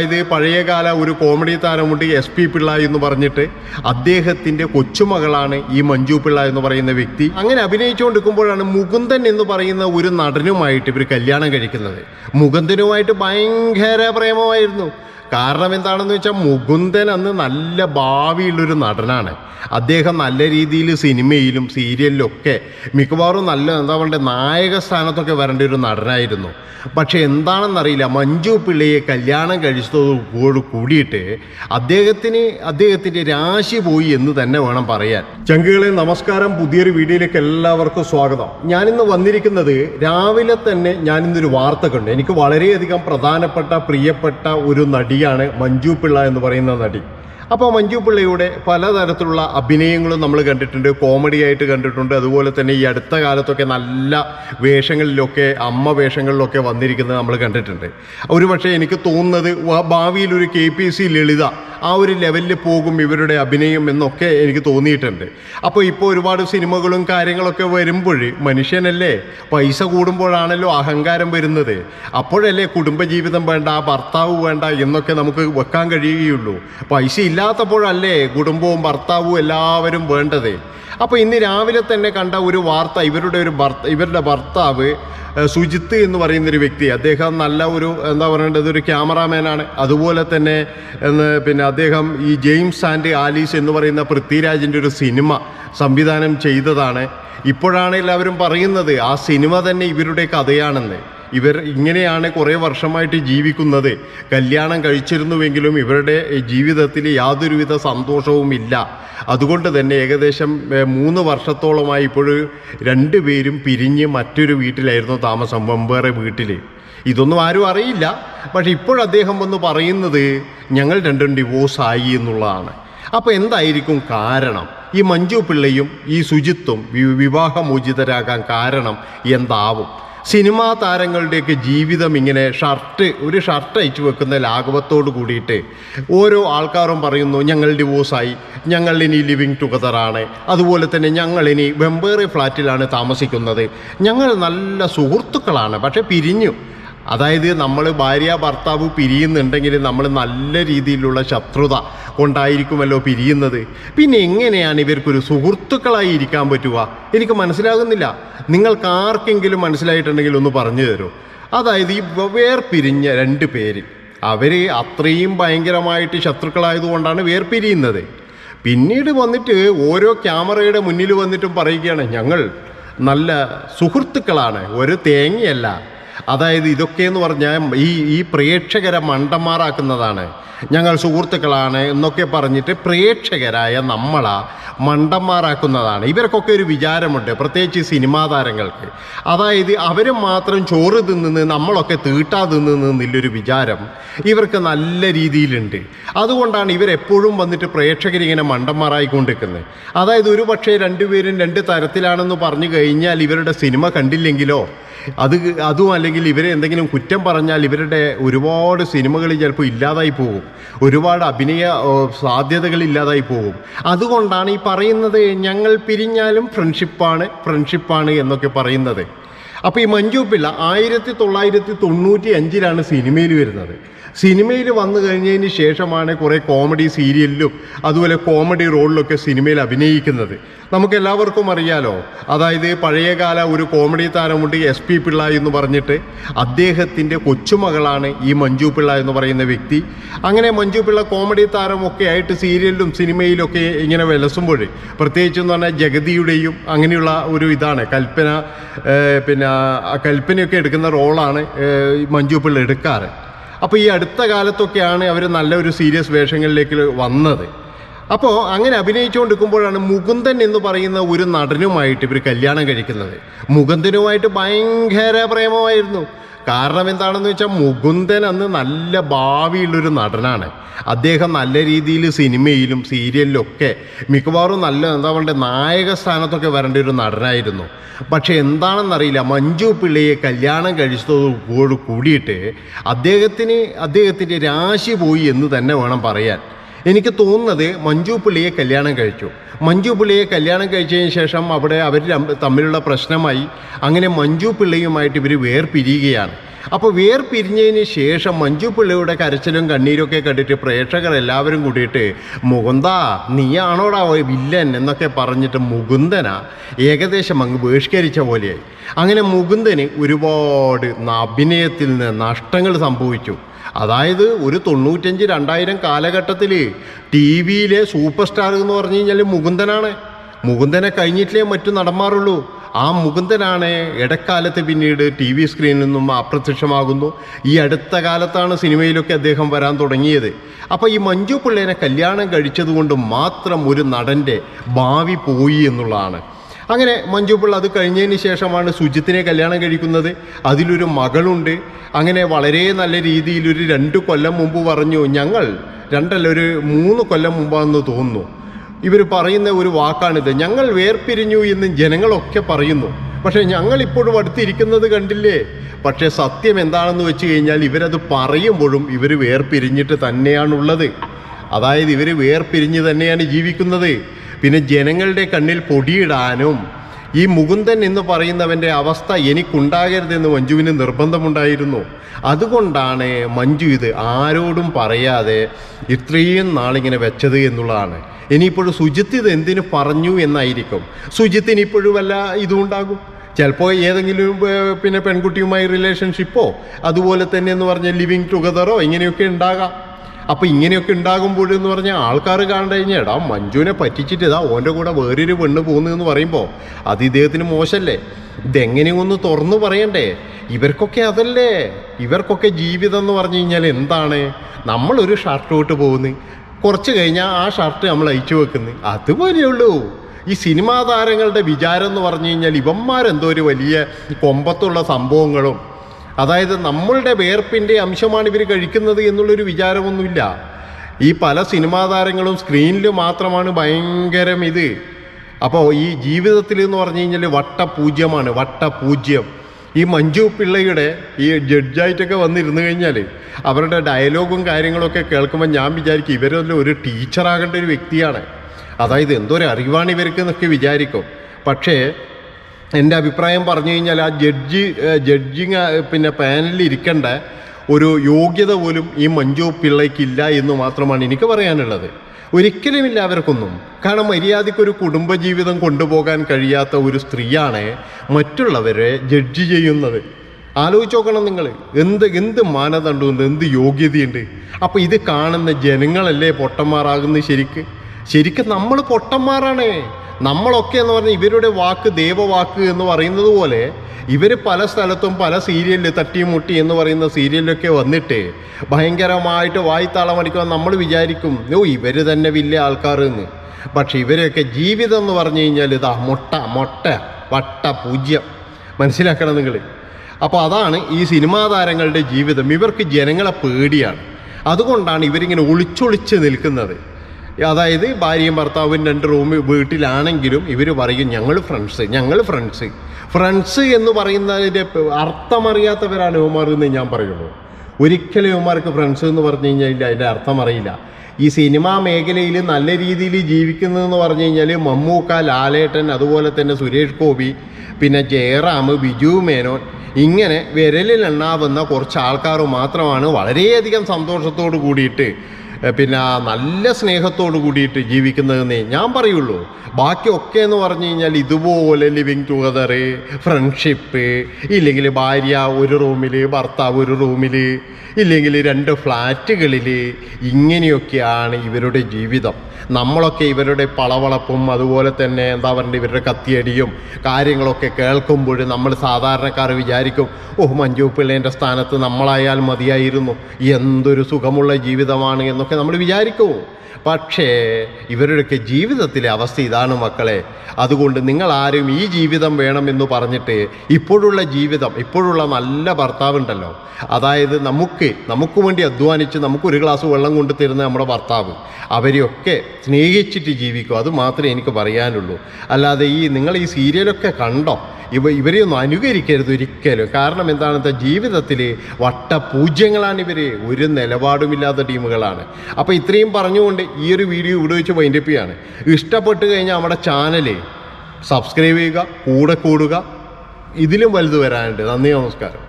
ഇത് പഴയകാല ഒരു കോമഡി താരമുണ്ട് എസ് പി പിള്ള എന്ന് പറഞ്ഞിട്ട്. അദ്ദേഹത്തിന്റെ കൊച്ചുമകളാണ് ഈ മഞ്ജു പിള്ള എന്ന് പറയുന്ന വ്യക്തി. അങ്ങനെ അഭിനയിച്ചുകൊണ്ടിരിക്കുമ്പോഴാണ് മുകുന്ദൻ എന്ന് പറയുന്ന ഒരു നടനുമായിട്ട് ഇവർ കല്യാണം കഴിക്കുന്നത്. മുകുന്ദനുമായിട്ട് ഭയങ്കര പ്രേമമായിരുന്നു. കാരണം എന്താണെന്ന് വെച്ചാൽ മുകുന്ദൻ അന്ന് നല്ല ഭാവിയുള്ളൊരു നടനാണ്. അദ്ദേഹം നല്ല രീതിയിൽ സിനിമയിലും സീരിയലിലും ഒക്കെ മിക്കവാറും നല്ല എന്താ പറയുക നായക സ്ഥാനത്തൊക്കെ വരേണ്ട ഒരു നടനായിരുന്നു. പക്ഷെ എന്താണെന്നറിയില്ല മഞ്ജു പിള്ളയെ കല്യാണം കഴിച്ചതോട് കൂടിയിട്ട് അദ്ദേഹത്തിന് അദ്ദേഹത്തിന്റെ രാശി പോയി എന്ന് തന്നെ വേണം പറയാൻ. ചങ്കുകളെ നമസ്കാരം പുതിയൊരു വീഡിയോയിലേക്ക് എല്ലാവർക്കും സ്വാഗതം. ഞാനിന്ന് വന്നിരിക്കുന്നത് രാവിലെ തന്നെ ഞാനിന്നൊരു വാർത്ത കണ്ടു. എനിക്ക് വളരെയധികം പ്രധാനപ്പെട്ട പ്രിയപ്പെട്ട ഒരു നടിയാണ് മഞ്ജു പിള്ള എന്ന് പറയുന്ന നടി. അപ്പോൾ മഞ്ജു പിള്ളയുടെ പലതരത്തിലുള്ള അഭിനയങ്ങളും നമ്മൾ കണ്ടിട്ടുണ്ട് കോമഡി ആയിട്ട് കണ്ടിട്ടുണ്ട്. അതുപോലെ തന്നെ ഈ അടുത്ത കാലത്തൊക്കെ നല്ല വേഷങ്ങളിലൊക്കെ അമ്മ വേഷങ്ങളിലൊക്കെ വന്നിരിക്കുന്നത് നമ്മൾ കണ്ടിട്ടുണ്ട്. ഒരു പക്ഷേ എനിക്ക് തോന്നുന്നത് ഭാവിയിൽ ഒരു കെ പി സി ലളിത ആ ഒരു ലെവലിൽ പോകും ഇവരുടെ അഭിനയം എന്നൊക്കെ എനിക്ക് തോന്നിയിട്ടുണ്ട്. അപ്പോൾ ഇപ്പോൾ ഒരുപാട് സിനിമകളും കാര്യങ്ങളൊക്കെ വരുമ്പോൾ മനുഷ്യനല്ലേ പൈസ കൂടുമ്പോഴാണല്ലോ അഹങ്കാരം വരുന്നത്. അപ്പോഴല്ലേ കുടുംബജീവിതം വേണ്ട ഭർത്താവ് വേണ്ട എന്നൊക്കെ നമുക്ക് വെക്കാൻ കഴിയുകയുള്ളൂ. പൈസ ഇല്ലാത്തപ്പോഴല്ലേ കുടുംബവും ഭർത്താവും എല്ലാവരും വേണ്ടത്? അപ്പോൾ ഇന്ന് രാവിലെ തന്നെ കണ്ട ഒരു വാർത്ത ഇവരുടെ ഒരു ഭർത്ത ഇവരുടെ ഭർത്താവ് സുജിത്ത് എന്ന് പറയുന്ന ഒരു വ്യക്തി അദ്ദേഹം നല്ല ഒരു എന്താ പറയേണ്ടത് ഒരു ക്യാമറാമാനാണ്. അതുപോലെ തന്നെ പിന്നെ അദ്ദേഹം ഈ ജെയിംസ് ആൻഡ് ആലീസ് എന്ന് പറയുന്ന പൃഥ്വിരാജിന്റെ ഒരു സിനിമ സംവിധാനം ചെയ്തതാണ്. ഇപ്പോഴാണ് എല്ലാവരും പറയുന്നത് ആ സിനിമ തന്നെ ഇവരുടെ കഥയാണെന്ന്. ഇവർ ഇങ്ങനെയാണ് കുറേ വർഷമായിട്ട് ജീവിക്കുന്നത്. കല്യാണം കഴിച്ചിരുന്നുവെങ്കിലും ഇവരുടെ ജീവിതത്തിൽ യാതൊരുവിധ സന്തോഷവും ഇല്ല. അതുകൊണ്ട് തന്നെ ഏകദേശം മൂന്ന് വർഷത്തോളമായി ഇപ്പോൾ രണ്ടുപേരും പിരിഞ്ഞ് മറ്റൊരു വീട്ടിലായിരുന്നു താമസം വെമ്പേറെ വീട്ടിൽ ഇതൊന്നും ആരും അറിയില്ല. പക്ഷെ ഇപ്പോൾ അദ്ദേഹം വന്ന് പറയുന്നത് ഞങ്ങൾ രണ്ടും ഡിവോഴ്സ് ആയി എന്നുള്ളതാണ്. അപ്പോൾ എന്തായിരിക്കും കാരണം? ഈ മഞ്ജു പിള്ളയും ഈ ശുചിത്വം വിവാഹമോചിതരാകാൻ കാരണം എന്താവും? സിനിമാ താരങ്ങളുടെയൊക്കെ ജീവിതം ഇങ്ങനെ ഷർട്ട് ഒരു ഷർട്ട് അയച്ചു വെക്കുന്ന ലാഘവത്തോട് കൂടിയിട്ട് ഓരോ ആൾക്കാരും പറയുന്നു ഞങ്ങൾ ഡിവോഴ്സായി ഞങ്ങൾ ഇനി ലിവിങ് ടുഗദറാണ് അതുപോലെ തന്നെ ഞങ്ങൾ ഇനി വെമ്പേറി ഫ്ലാറ്റിലാണ് താമസിക്കുന്നത്. ഞങ്ങൾ നല്ല സുഹൃത്തുക്കളാണ്. പക്ഷെ പിരിഞ്ഞു. അതായത് നമ്മൾ ഭാര്യ ഭർത്താവ് പിരിയുന്നുണ്ടെങ്കിൽ നമ്മൾ നല്ല രീതിയിലുള്ള ശത്രുത കൊണ്ടായിരിക്കുമല്ലോ പിരിയുന്നത്. പിന്നെ എങ്ങനെയാണ് ഇവർക്കൊരു സുഹൃത്തുക്കളായി ഇരിക്കാൻ പറ്റുക? എനിക്ക് മനസ്സിലാകുന്നില്ല. നിങ്ങൾക്ക് ആർക്കെങ്കിലും മനസ്സിലായിട്ടുണ്ടെങ്കിൽ ഒന്ന് പറഞ്ഞു തരൂ. അതായത് ഈ വേർപിരിഞ്ഞ രണ്ട് പേര്. അവർ അത്രയും ഭയങ്കരമായിട്ട് ശത്രുക്കളായതുകൊണ്ടാണ് വേർപിരിയുന്നത്. പിന്നീട് വന്നിട്ട് ഓരോ ക്യാമറയുടെ മുന്നിൽ വന്നിട്ടും പറയുകയാണ് ഞങ്ങൾ നല്ല സുഹൃത്തുക്കളാണ്. ഒരു തേങ്ങയല്ല. അതായത് ഇതൊക്കെ എന്ന് പറഞ്ഞാൽ ഈ ഈ പ്രേക്ഷകരെ മണ്ടന്മാരാക്കുന്നതാണ്. ഞങ്ങൾ സുഹൃത്തുക്കളാണ് എന്നൊക്കെ പറഞ്ഞിട്ട് പ്രേക്ഷകരായ നമ്മളാ മണ്ടന്മാരാക്കുന്നതാണ്. ഇവർക്കൊക്കെ ഒരു വിചാരമുണ്ട് പ്രത്യേകിച്ച് സിനിമാ താരങ്ങൾക്ക്. അതായത് അവർ മാത്രം ചോറ് തിന്നുന്ന നമ്മളൊക്കെ തീട്ടാ തിന്നുന്നില്ലൊരു വിചാരം ഇവർക്ക് നല്ല രീതിയിലുണ്ട്. അതുകൊണ്ടാണ് ഇവരെപ്പോഴും വന്നിട്ട് പ്രേക്ഷകരിങ്ങനെ മണ്ടന്മാരായിക്കൊണ്ടിരിക്കുന്നത്. അതായത് ഒരു പക്ഷേ രണ്ടുപേരും രണ്ട് തരത്തിലാണെന്ന് പറഞ്ഞു കഴിഞ്ഞാൽ ഇവരുടെ സിനിമ കണ്ടില്ലെങ്കിലോ അത് അതും അല്ലെങ്കിൽ ഇവരെ എന്തെങ്കിലും കുറ്റം പറഞ്ഞാൽ ഇവരുടെ ഒരുപാട് സിനിമകൾ ചിലപ്പോൾ ഇല്ലാതായി പോകും. ഒരുപാട് അഭിനയ സാധ്യതകൾ ഇല്ലാതായി പോകും. അതുകൊണ്ടാണ് ഈ പറയുന്നത് ഞങ്ങൾ പിരിഞ്ഞാലും ഫ്രണ്ട്ഷിപ്പാണ് ഫ്രണ്ട്ഷിപ്പാണ് എന്നൊക്കെ പറയുന്നത്. അപ്പോൾ ഈ മഞ്ജു പിള്ള ആയിരത്തി തൊള്ളായിരത്തി തൊണ്ണൂറ്റി അഞ്ചിലാണ് സിനിമയിൽ വരുന്നത്. സിനിമയിൽ വന്നു കഴിഞ്ഞതിന് ശേഷമാണ് കുറേ കോമഡി സീരിയലിലും അതുപോലെ കോമഡി റോളിലൊക്കെ സിനിമയിൽ അഭിനയിക്കുന്നത്. നമുക്ക് എല്ലാവർക്കും അറിയാലോ. അതായത് പഴയകാല ഒരു കോമഡി താരമുണ്ട് എസ് പി പിള്ള എന്ന് പറഞ്ഞിട്ട്. അദ്ദേഹത്തിന്റെ കൊച്ചുമകളാണ് ഈ മഞ്ജു പിള്ള എന്ന് പറയുന്ന വ്യക്തി. അങ്ങനെ മഞ്ജു പിള്ള കോമഡി താരമൊക്കെ ആയിട്ട് സീരിയലിലും സിനിമയിലൊക്കെ ഇങ്ങനെ വിലസുമ്പോൾ പ്രത്യേകിച്ച് എന്ന് പറഞ്ഞാൽ ജഗതിയുടെയും അങ്ങനെയുള്ള ഒരു ഇതാണ്. കൽപ്പന പിന്നെ കൽപ്പനയൊക്കെ എടുക്കുന്ന റോളാണ് മഞ്ജു പിള്ള എടുക്കാറ്. അപ്പോൾ ഈ അടുത്ത കാലത്തൊക്കെയാണ് അവർ നല്ലൊരു സീരിയസ് വേഷങ്ങളിലേക്ക് വന്നത്. അപ്പോൾ അങ്ങനെ അഭിനയിച്ചുകൊണ്ടിരിക്കുമ്പോഴാണ് മുകുന്ദൻ എന്ന് പറയുന്ന ഒരു നടനുമായിട്ട് ഇവർ കല്യാണം കഴിക്കുന്നത്. മുകുന്ദനുമായിട്ട് ഭയങ്കര പ്രേമമായിരുന്നു. കാരണം എന്താണെന്ന് വെച്ചാൽ മുകുന്ദൻ അന്ന് നല്ല ഭാവിയുള്ളൊരു നടനാണ്. അദ്ദേഹം നല്ല രീതിയിൽ സിനിമയിലും സീരിയലിലും ഒക്കെ മിക്കവാറും നല്ല എന്താ പറയുക നായക സ്ഥാനത്തൊക്കെ വരേണ്ട ഒരു നടനായിരുന്നു. പക്ഷെ എന്താണെന്നറിയില്ല മഞ്ജു പിള്ളയെ കല്യാണം കഴിച്ചതോട് കൂടിയിട്ട് അദ്ദേഹത്തിന് അദ്ദേഹത്തിന്റെ രാശി പോയി എന്ന് തന്നെ വേണം പറയാൻ. എനിക്ക് തോന്നുന്നത് മഞ്ജു പിള്ളിയെ കല്യാണം കഴിച്ചു. മഞ്ജു പിള്ളിയെ കല്യാണം കഴിച്ചതിന് ശേഷം അവിടെ അവർ തമ്മിലുള്ള പ്രശ്നമായി അങ്ങനെ മഞ്ജു പിള്ളയുമായിട്ട് ഇവർ വേർപിരിയുകയാണ്. അപ്പോൾ വേർപിരിഞ്ഞതിന് ശേഷം മഞ്ജു പിള്ളയുടെ കരച്ചിലും കണ്ണീരൊക്കെ കണ്ടിട്ട് പ്രേക്ഷകർ എല്ലാവരും കൂടിയിട്ട് മുകുന്ദ നീയാണോടാ വില്ലൻ? എന്നൊക്കെ പറഞ്ഞിട്ട് മുകുന്ദന ഏകദേശം അങ്ങ് ബഹിഷ്കരിച്ച പോലെയായി. അങ്ങനെ മുകുന്ദന് ഒരുപാട് അഭിനയത്തിൽ നിന്ന് നഷ്ടങ്ങൾ സംഭവിച്ചു. അതായത് ഒരു തൊണ്ണൂറ്റഞ്ച് രണ്ടായിരം കാലഘട്ടത്തിൽ ടി വിയിലെ സൂപ്പർ സ്റ്റാർ എന്ന് പറഞ്ഞു കഴിഞ്ഞാൽ മുകുന്ദനാണ്. മുകുന്ദനെ കഴിഞ്ഞിട്ടില്ലേ മറ്റു നടന്മാറുള്ളൂ ആ മുകുന്ദനാണ് ഇടക്കാലത്ത് പിന്നീട് ടി വി സ്ക്രീനിൽ നിന്നും അപ്രത്യക്ഷമാകുന്നു. ഈ അടുത്ത കാലത്താണ് സിനിമയിലൊക്കെ അദ്ദേഹം വരാൻ തുടങ്ങിയത്. അപ്പോൾ ഈ മഞ്ജു പിള്ളേനെ കല്യാണം കഴിച്ചതുകൊണ്ട് മാത്രം ഒരു നടന്റെ ഭാവി പോയി എന്നുള്ളതാണ്. അങ്ങനെ മഞ്ജു പിള്ള അത് കഴിഞ്ഞതിന് ശേഷമാണ് സുജിത്തിനെ കല്യാണം കഴിക്കുന്നത്. അതിലൊരു മകളുണ്ട്. അങ്ങനെ വളരെ നല്ല രീതിയിൽ ഒരു രണ്ട് കൊല്ലം മുമ്പ് പറഞ്ഞു ഞങ്ങൾ രണ്ടല്ല ഒരു മൂന്ന് കൊല്ലം മുമ്പാണെന്ന് തോന്നുന്നു. ഇവർ പറയുന്ന ഒരു വാക്കാണിത്. ഞങ്ങൾ വേർപിരിഞ്ഞു എന്ന് ജനങ്ങളൊക്കെ പറയുന്നു. പക്ഷേ ഞങ്ങൾ ഇപ്പോഴും അടുത്തിരിക്കുന്നത് കണ്ടില്ലേ? പക്ഷേ സത്യം എന്താണെന്ന് വെച്ച് കഴിഞ്ഞാൽ ഇവരത് പറയുമ്പോഴും ഇവർ വേർപിരിഞ്ഞിട്ട് തന്നെയാണുള്ളത്. അതായത് ഇവർ വേർപിരിഞ്ഞ് തന്നെയാണ് ജീവിക്കുന്നത്. പിന്നെ ജനങ്ങളുടെ കണ്ണിൽ പൊടിയിടാനും ഈ മുകുന്ദൻ എന്ന് പറയുന്നവന്റെ അവസ്ഥ എനിക്കുണ്ടാകരുതെന്ന് മഞ്ജുവിന് നിർബന്ധമുണ്ടായിരുന്നു. അതുകൊണ്ടാണ് മഞ്ജു ഇത് ആരോടും പറയാതെ ഇത്രയും നാളിങ്ങനെ വെച്ചത് എന്നുള്ളതാണ്. ഇനിയിപ്പോഴും സുജിത്ത് ഇത് എന്തിനു പറഞ്ഞു എന്നായിരിക്കും. സുജിത്തിന് ഇപ്പോഴും വല്ല ഇതും ഉണ്ടാകും ചിലപ്പോൾ ഏതെങ്കിലും പിന്നെ പെൺകുട്ടിയുമായി റിലേഷൻഷിപ്പോ അതുപോലെ തന്നെ എന്ന് പറഞ്ഞ ലിവിങ് ടുഗദറോ ഇങ്ങനെയൊക്കെ ഉണ്ടാകാം. അപ്പോൾ ഇങ്ങനെയൊക്കെ ഉണ്ടാകുമ്പോൾ എന്ന് പറഞ്ഞാൽ ആൾക്കാർ കാണേണ്ട കഴിഞ്ഞാൽ എടാ മഞ്ജുവിനെ പറ്റിച്ചിട്ട് ഇതാ ഓന്റെ കൂടെ വേറൊരു പെണ്ണ് പോകുന്നു എന്ന് പറയുമ്പോൾ അത് ഇദ്ദേഹത്തിന് മോശമല്ലേ ഇതെങ്ങനെയൊന്ന് തുറന്നു പറയണ്ടേ? ഇവർക്കൊക്കെ അതല്ലേ? ഇവർക്കൊക്കെ ജീവിതം എന്ന് പറഞ്ഞു കഴിഞ്ഞാൽ എന്താണ്? നമ്മളൊരു ഷർട്ട് ഇട്ട് പോകുന്നു. കുറച്ച് കഴിഞ്ഞാൽ ആ ഷർട്ട് നമ്മൾ അയച്ചു വെക്കുന്നു. അതുപോലെയുള്ളൂ ഈ സിനിമാ താരങ്ങളുടെ വിചാരം എന്ന് പറഞ്ഞു കഴിഞ്ഞാൽ ഇവന്മാരെന്തോ ഒരു വലിയ കൊമ്പത്തുള്ള സംഭവങ്ങളും അതായത് നമ്മളുടെ വേർപ്പിന്റെ അംശമാണ് ഇവർ കഴിക്കുന്നത് എന്നുള്ളൊരു വിചാരമൊന്നുമില്ല. ഈ പല സിനിമാ താരങ്ങളും സ്ക്രീനിൽ മാത്രമാണ് ഭയങ്കരം ഇത്. അപ്പോൾ ഈ ജീവിതത്തിൽ എന്ന് പറഞ്ഞു കഴിഞ്ഞാൽ വട്ടപൂജ്യമാണ് വട്ടപൂജ്യം. ഈ മഞ്ജു പിള്ളയുടെ ഈ ജഡ്ജായിട്ടൊക്കെ വന്നിരുന്നു കഴിഞ്ഞാൽ അവരുടെ ഡയലോഗും കാര്യങ്ങളൊക്കെ കേൾക്കുമ്പോൾ ഞാൻ വിചാരിക്കും ഇവരെല്ലാം ഒരു ടീച്ചറാകേണ്ട ഒരു വ്യക്തിയാണ്. അതായത് എന്തോ ഒരു അറിവാണ് ഇവർക്ക് എന്നൊക്കെ വിചാരിക്കും. പക്ഷേ എന്റെ അഭിപ്രായം പറഞ്ഞു കഴിഞ്ഞാൽ ആ ജഡ്ജി ജഡ്ജിങ് പിന്നെ പാനലിൽ ഇരിക്കേണ്ട ഒരു യോഗ്യത പോലും ഈ മഞ്ജു പിള്ളയ്ക്കില്ല എന്ന് മാത്രമാണ് എനിക്ക് പറയാനുള്ളത്. ഒരിക്കലുമില്ല അവർക്കൊന്നും. കാരണം മര്യാദയ്ക്കൊരു കുടുംബജീവിതം കൊണ്ടുപോകാൻ കഴിയാത്ത ഒരു സ്ത്രീയാണ് മറ്റുള്ളവരെ ജഡ്ജ് ചെയ്യുന്നത്. ആലോചിച്ച് നോക്കണം നിങ്ങൾ എന്ത് എന്ത് മാനദണ്ഡമുണ്ട് എന്ത് യോഗ്യതയുണ്ട്? അപ്പോൾ ഇത് കാണുന്ന ജനങ്ങളല്ലേ പൊട്ടന്മാരാകുന്നത് ശരിക്ക്? ശരിക്കും നമ്മൾ പൊട്ടന്മാരാണ്. നമ്മളൊക്കെ എന്ന് പറഞ്ഞാൽ ഇവരുടെ വാക്ക് ദേവവാക്ക് എന്ന് പറയുന്നത് പോലെ ഇവർ പല സ്ഥലത്തും പല സീരിയലിൽ തട്ടിമുട്ടി എന്ന് പറയുന്ന സീരിയലിലൊക്കെ വന്നിട്ട് ഭയങ്കരമായിട്ട് വായ്ത്താളം അടിക്കുമ്പോൾ നമ്മൾ വിചാരിക്കും ഓ ഇവർ തന്നെ വലിയ ആൾക്കാർ എന്ന് പക്ഷെ ഇവരെയൊക്കെ ജീവിതം എന്ന് പറഞ്ഞു കഴിഞ്ഞാൽ ഇതാ മുട്ട മുട്ട വട്ട പൂജ്യം. മനസ്സിലാക്കണം നിങ്ങൾ അപ്പോൾ അതാണ് ഈ സിനിമാ താരങ്ങളുടെ ജീവിതം. ഇവർക്ക് ജനങ്ങളെ പേടിയാണ്. അതുകൊണ്ടാണ് ഇവരിങ്ങനെ ഒളിച്ചൊളിച്ച് നിൽക്കുന്നത്. അതായത് ഭാര്യയും ഭർത്താവും രണ്ട് റൂം വീട്ടിലാണെങ്കിലും ഇവർ പറയും ഞങ്ങൾ ഫ്രണ്ട്സ് ഞങ്ങൾ ഫ്രണ്ട്സ് ഫ്രണ്ട്സ് എന്ന് പറയുന്നതിന്റെ അർത്ഥമറിയാത്തവരാണ് ഇവന്മാർ എന്ന് ഞാൻ പറയുള്ളൂ. ഒരിക്കലും ഇവന്മാർക്ക് ഫ്രണ്ട്സ് എന്ന് പറഞ്ഞു കഴിഞ്ഞാൽ അതിന്റെ അർത്ഥമറിയില്ല. ഈ സിനിമാ മേഖലയിൽ നല്ല രീതിയിൽ ജീവിക്കുന്നതെന്ന് പറഞ്ഞു കഴിഞ്ഞാൽ മമ്മൂക്ക ലാലേട്ടൻ അതുപോലെ തന്നെ സുരേഷ് ഗോപി പിന്നെ ജയറാം ബിജു മേനോൻ ഇങ്ങനെ വിരലിൽ എണ്ണാവുന്ന കുറച്ച് ആൾക്കാർ മാത്രമാണ് വളരെയധികം സന്തോഷത്തോട് കൂടിയിട്ട് പിന്നെ നല്ല സ്നേഹത്തോട് കൂടിയിട്ട് ജീവിക്കുന്നതെന്നേ ഞാൻ പറയുള്ളൂ. ബാക്കിയൊക്കെ എന്ന് പറഞ്ഞു കഴിഞ്ഞാൽ ഇതുപോലെ ലിവിങ് ടുഗദർ ഫ്രണ്ട്ഷിപ്പ് ഇല്ലെങ്കിൽ ഭാര്യ ഒരു റൂമിൽ ഭർത്താവ് ഒരു റൂമിൽ ഇല്ലെങ്കിൽ രണ്ട് ഫ്ലാറ്റുകളിൽ ഇങ്ങനെയൊക്കെയാണ് ഇവരുടെ ജീവിതം. നമ്മളൊക്കെ ഇവരുടെ പളവളപ്പും അതുപോലെ തന്നെ എന്താ പറയുക ഇവരുടെ കത്തിയടിയും കാര്യങ്ങളൊക്കെ കേൾക്കുമ്പോൾ നമ്മൾ സാധാരണക്കാർ വിചാരിക്കും ഓ മഞ്ജു പിള്ളേന്റെ സ്ഥാനത്ത് നമ്മളായാൽ മതിയായിരുന്നു. എന്തൊരു സുഖമുള്ള ജീവിതമാണ് എന്നൊക്കെ നമ്മൾ വിചാരിക്കും പക്ഷേ ഇവരുടെയൊക്കെ ജീവിതത്തിലെ അവസ്ഥ ഇതാണ് മക്കളെ. അതുകൊണ്ട് നിങ്ങൾ ആരും ഈ ജീവിതം വേണമെന്ന് പറഞ്ഞിട്ട് ഇപ്പോഴുള്ള ജീവിതം ഇപ്പോഴുള്ള നല്ല ഭർത്താവുണ്ടല്ലോ. അതായത് നമുക്ക് നമുക്ക് വേണ്ടി അധ്വാനിച്ച് നമുക്ക് ഒരു ഗ്ലാസ് വെള്ളം കൊണ്ടു തരുന്ന നമ്മുടെ ഭർത്താവ്. അവരെയൊക്കെ സ്നേഹിച്ചിട്ട് ജീവിക്കും. അത് മാത്രമേ എനിക്ക് പറയാനുള്ളൂ. അല്ലാതെ ഈ നിങ്ങൾ ഈ സീരിയലൊക്കെ കണ്ടോ? ഇവ ഇവരെയൊന്നും അനുകരിക്കരുത് ഒരിക്കലും. കാരണം എന്താണെന്ന് ജീവിതത്തിൽ വട്ടപൂജ്യങ്ങളാണ് ഇവർ ഒരു നിലപാടുമില്ലാത്ത ടീമുകളാണ്. അപ്പോൾ ഇത്രയും പറഞ്ഞുകൊണ്ട് ഈ ഒരു വീഡിയോ ഇവിടെ വെച്ച് വൈൻഡപ്പ് ചെയ്യാണ്. ഇഷ്ടപ്പെട്ട് കഴിഞ്ഞാൽ നമ്മുടെ ചാനൽ സബ്സ്ക്രൈബ് ചെയ്യുക കൂടെ കൂടുക. ഇതിലും വലുത് വരാനുണ്ട്. നന്ദി നമസ്കാരം.